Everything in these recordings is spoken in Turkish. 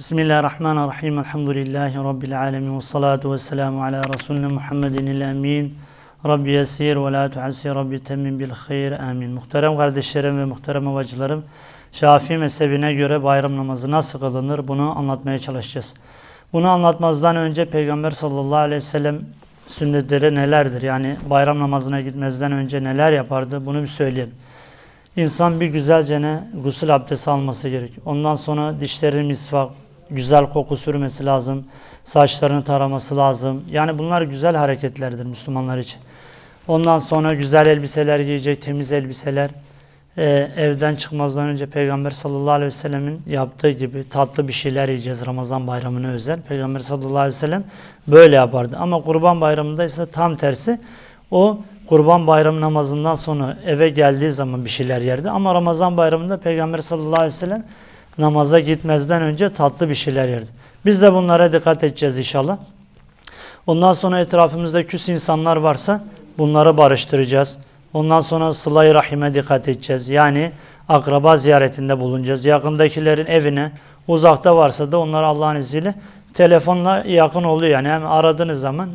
Bismillahirrahmanirrahim. Elhamdülillahi Rabbil alemin. Ve salatu ve selamu ala Resulüne Muhammedin il emin. Rabbi yesir ve la tuassir. Rabbi temmin bil hayr. Amin. Muhterem kardeşlerim ve muhterem havacılarım. Şafii mezhebine göre bayram namazı nasıl kılınır bunu anlatmaya çalışacağız. Bunu anlatmazdan önce Peygamber sallallahu aleyhi ve sellem sünnetleri nelerdir? Yani bayram namazına gitmezden önce neler yapardı? Bunu bir söyleyelim. İnsan bir güzelce ne gusül abdesti alması gerekiyor. Ondan sonra dişlerini misvak, güzel koku sürmesi lazım. Saçlarını taraması lazım. Yani bunlar güzel hareketlerdir Müslümanlar için. Ondan sonra güzel elbiseler giyecek, temiz elbiseler. Ee, evden çıkmazdan önce Peygamber sallallahu aleyhi ve sellemin yaptığı gibi tatlı bir şeyler yiyeceğiz Ramazan bayramına özel. Peygamber sallallahu aleyhi ve sellem böyle yapardı. Ama kurban bayramında ise tam tersi. O kurban bayramı namazından sonra eve geldiği zaman bir şeyler yerdi. Ama Ramazan bayramında Peygamber sallallahu aleyhi ve sellem namaza gitmezden önce tatlı bir şeyler yerdi. Biz de bunlara dikkat edeceğiz inşallah. Ondan sonra etrafımızda küs insanlar varsa bunları barıştıracağız. Ondan sonra sıla-i rahime dikkat edeceğiz. Yani akraba ziyaretinde bulunacağız. Yakındakilerin evine, uzakta varsa da onları Allah'ın izniyle telefonla yakın oluyor. Yani hem aradığınız zaman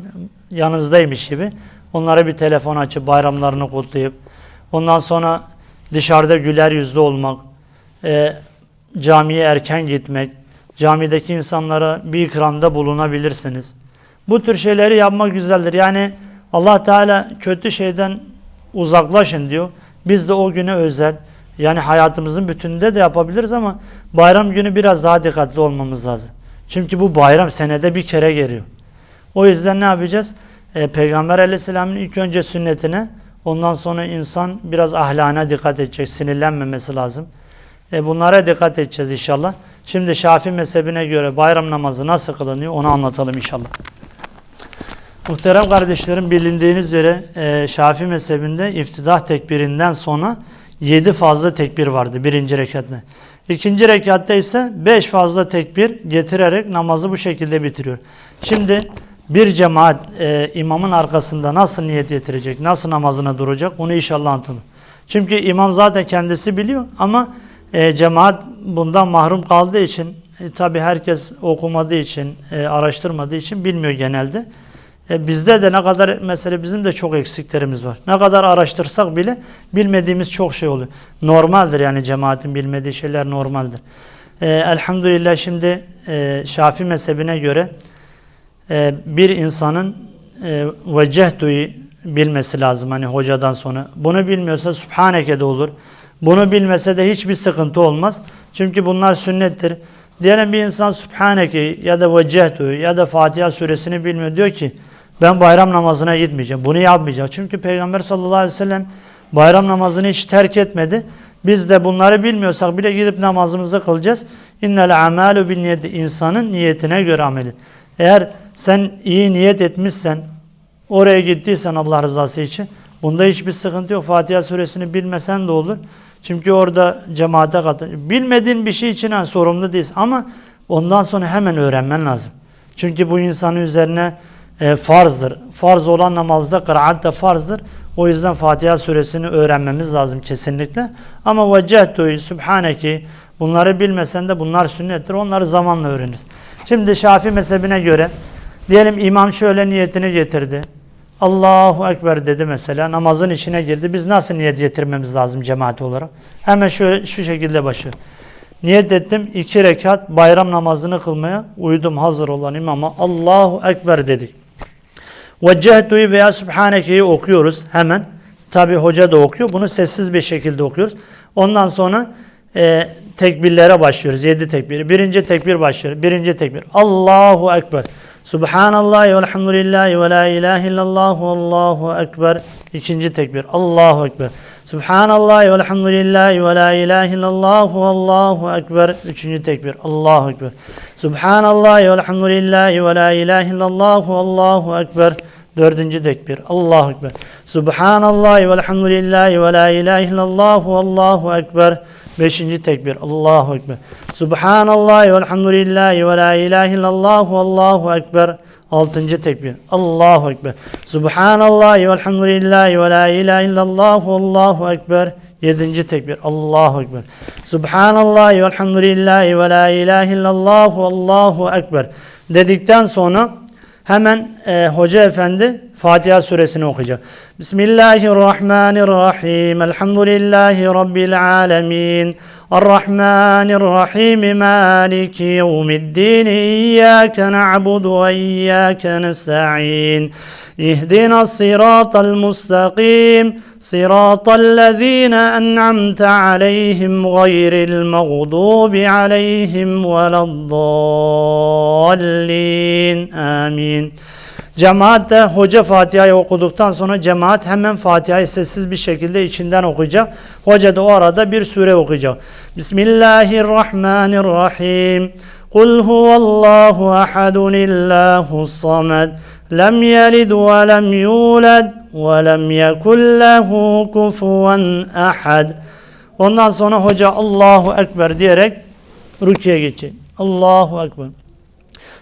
yanınızdaymış gibi onlara bir telefon açıp bayramlarını kutlayıp ondan sonra dışarıda güler yüzlü olmak, e, camiye erken gitmek, camideki insanlara bir ikramda bulunabilirsiniz. Bu tür şeyleri yapmak güzeldir. Yani Allah Teala kötü şeyden uzaklaşın diyor. Biz de o güne özel yani hayatımızın bütününde de yapabiliriz ama bayram günü biraz daha dikkatli olmamız lazım. Çünkü bu bayram senede bir kere geliyor. O yüzden ne yapacağız? Ee, Peygamber aleyhisselamın ilk önce sünnetine ondan sonra insan biraz ahlana dikkat edecek. Sinirlenmemesi lazım. E, bunlara dikkat edeceğiz inşallah. Şimdi Şafii mezhebine göre bayram namazı nasıl kılınıyor onu anlatalım inşallah. Muhterem kardeşlerim bilindiğiniz üzere e, Şafii mezhebinde iftidah tekbirinden sonra 7 fazla tekbir vardı birinci rekatta. İkinci rekatta ise 5 fazla tekbir getirerek namazı bu şekilde bitiriyor. Şimdi bir cemaat e, imamın arkasında nasıl niyet getirecek, nasıl namazına duracak onu inşallah anlatılır. Çünkü imam zaten kendisi biliyor ama e, cemaat bundan mahrum kaldığı için e, tabi herkes okumadığı için, e, araştırmadığı için bilmiyor genelde. E, bizde de ne kadar mesela bizim de çok eksiklerimiz var. Ne kadar araştırsak bile bilmediğimiz çok şey oluyor. Normaldir yani cemaatin bilmediği şeyler normaldir. E, elhamdülillah şimdi e, Şafi mezhebine göre e, bir insanın e, vecehtu'yu bilmesi lazım hani hocadan sonra. Bunu bilmiyorsa Subhaneke de olur. Bunu bilmese de hiçbir sıkıntı olmaz. Çünkü bunlar sünnettir. Diyelim bir insan Subhaneke ya da vecehtu ya da Fatiha suresini bilmiyor. Diyor ki ben bayram namazına gitmeyeceğim. Bunu yapmayacağım. Çünkü Peygamber sallallahu aleyhi ve sellem bayram namazını hiç terk etmedi. Biz de bunları bilmiyorsak bile gidip namazımızı kılacağız. İnnel amalu bin niyeti insanın niyetine göre ameli. Eğer sen iyi niyet etmişsen, oraya gittiysen Allah rızası için, bunda hiçbir sıkıntı yok. Fatiha suresini bilmesen de olur. Çünkü orada cemaate katıl. Bilmediğin bir şey için sorumlu değilsin ama ondan sonra hemen öğrenmen lazım. Çünkü bu insanın üzerine e, farzdır. Farz olan namazda kıraat da farzdır. O yüzden Fatiha suresini öğrenmemiz lazım kesinlikle. Ama vecehtu subhaneki bunları bilmesen de bunlar sünnettir. Onları zamanla öğreniriz. Şimdi Şafii mezhebine göre diyelim imam şöyle niyetini getirdi. Allahu Ekber dedi mesela namazın içine girdi. Biz nasıl niyet getirmemiz lazım cemaati olarak? Hemen şöyle şu şekilde başlıyor. Niyet ettim iki rekat bayram namazını kılmaya uydum hazır olan imama Allahu Ekber dedik. Veccehtu'yu veya Sübhaneke'yi okuyoruz hemen. Tabi hoca da okuyor. Bunu sessiz bir şekilde okuyoruz. Ondan sonra e, tekbirlere başlıyoruz. Yedi tekbir. Birinci tekbir başlıyor. Birinci tekbir. Allahu Ekber. Subhanallah ve elhamdülillahi ve la ilahe illallah ve Allahu Ekber. İkinci tekbir. Allahu Ekber. Subhanallah ve elhamdülillahi ve la ilahe illallah ve Allahu Ekber. Üçüncü tekbir. Allahu Ekber. Subhanallah ve elhamdülillahi ve la ilahe illallah ve Allahu Ekber. Dördüncü tekbir. Allahu Ekber. Subhanallah ve elhamdülillahi ve la ilahe illallah ve Allahu Ekber. Beşinci tekbir. Allahu Ekber. Subhanallah ve elhamdülillahi ve la ilahe illallah Allahu Ekber. Altıncı tekbir. Allahu Ekber. Subhanallah ve elhamdülillahi ve la ilahe illallah Allahu Ekber. Yedinci tekbir. Allahu Ekber. Subhanallah ve elhamdülillahi ve la ilahe illallah Allahu Ekber. Dedikten sonra hemen e, hoca efendi Fatiha suresini okuyacak. Bismillahirrahmanirrahim. Elhamdülillahi Rabbil alemin. Errahmanirrahim. Maliki yevmiddin. İyyâke na'budu ve iyyâke nesta'in. اهدنا الصراط المستقيم صراط الذين أنعمت عليهم غير المغضوب عليهم ولا الضالين آمين Cemaat de hoca Fatiha'yı okuduktan sonra cemaat hemen Fatiha'yı sessiz bir şekilde içinden okuyacak. Hoca da o arada bir sure okuyacak. Bismillahirrahmanirrahim. Kul huvallahu ahadun illahus samed. Lem yelid ve lem yulad ve lem yekun lehu kufuven ahad. Ondan sonra hoca Allahu Ekber diyerek rüküye geçecek. Allahu Ekber.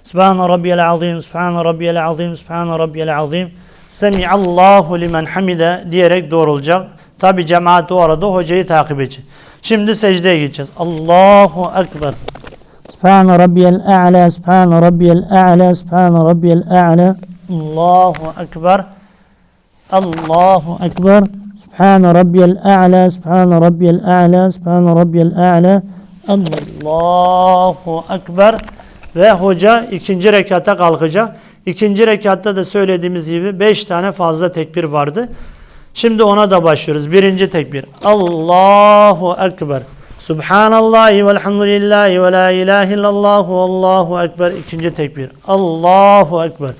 Subhan rabbiyel azim, subhan rabbiyel azim, subhan rabbiyel azim. Semi'allahu limen hamide diyerek doğrulacak. Tabi cemaat o arada hocayı takip edecek. Şimdi secdeye geçeceğiz. Allahu Ekber. سبحان ربي الأعلى سبحان ربي الأعلى سبحان ربي الأعلى Allahu Ekber. Allahu Ekber. Sübhane Rabbiyel A'la, Sübhane Rabbiyel A'la, Sübhane Rabbiyel A'la. Allahu Ekber. Ve hoca ikinci rekata kalkacak. İkinci rekatta da söylediğimiz gibi beş tane fazla tekbir vardı. Şimdi ona da başlıyoruz. Birinci tekbir. Allahu Ekber. Subhanallahi velhamdülillahi ve la ilahe illallah ve Allahu Ekber. İkinci tekbir. Allahu Ekber.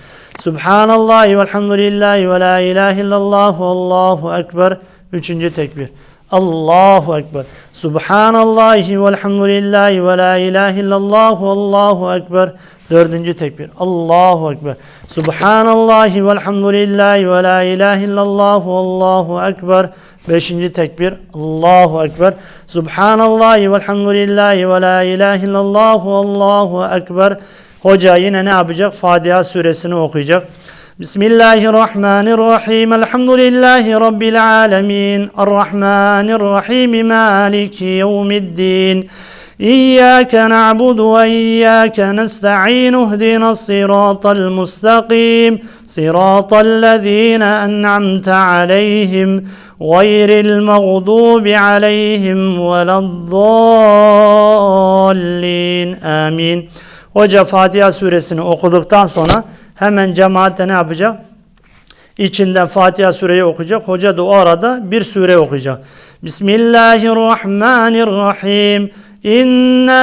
Subhanallahi velhamdülillahi ve la ilahe illallah Allahu Ekber. Üçüncü tekbir. Allahu Ekber. Subhanallahi velhamdülillahi ve la ilahe illallah Allahu Ekber. Dördüncü tekbir. Allahu Ekber. Subhanallahi velhamdülillahi ve la ilahe illallah Allahu Ekber. Beşinci tekbir. Allahu Ekber. Subhanallahi velhamdülillahi ve la ilahe illallah Allahu Ekber. Hoca yine ne yapacak? Fatiha suresini okuyacak. Bismillahirrahmanirrahim. Elhamdülillahi Rabbil alemin. Errahmanirrahim. Maliki yevmiddin. إياك نعبد وإياك نستعين اهدنا الصراط المستقيم صراط الذين أنعمت عليهم غير المغضوب عليهم ولا الضالين آمين Hoca Fatiha suresini okuduktan sonra hemen cemaatte ne yapacak? İçinden Fatiha sureyi okuyacak. Hoca da o arada bir sure okuyacak. Bismillahirrahmanirrahim. İnna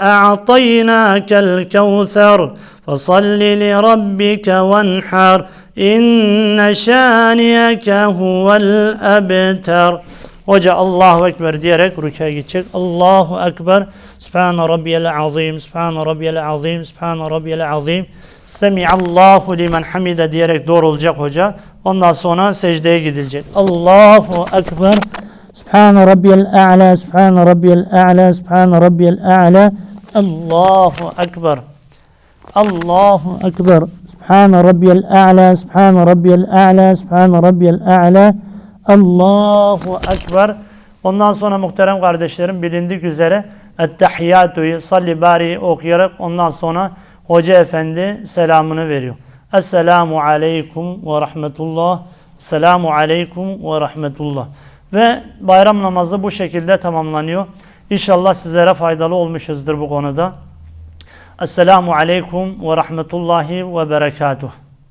a'taynakel kevser. Fasalli li rabbike venhar. İnne şaniyeke huvel ebter. Hoca Allahu Ekber diyerek rüküye gidecek. Allahu Ekber. Sübhane Rabbiyel Azim. Sübhane Rabbiyel Azim. Sübhane Rabbiyel Azim. Semiallahu limen hamide diyerek doğrulacak hoca. Ondan sonra secdeye gidilecek. Allahu Ekber. Sübhane Rabbiyel A'la. Sübhane Rabbiyel A'la. Sübhane Rabbiyel A'la. Allahu Ekber. Allahu Ekber. Sübhane Rabbiyel A'la. Sübhane Rabbiyel A'la. Sübhane Rabbiyel A'la. Allahu Ekber. Ondan sonra muhterem kardeşlerim bilindik üzere Ettehiyyatu'yu salli bari okuyarak ondan sonra Hoca Efendi selamını veriyor. Esselamu Aleyküm ve Rahmetullah. Selamu Aleyküm ve Rahmetullah. Ve bayram namazı bu şekilde tamamlanıyor. İnşallah sizlere faydalı olmuşuzdur bu konuda. Esselamu Aleyküm ve Rahmetullahi ve Berekatuhu.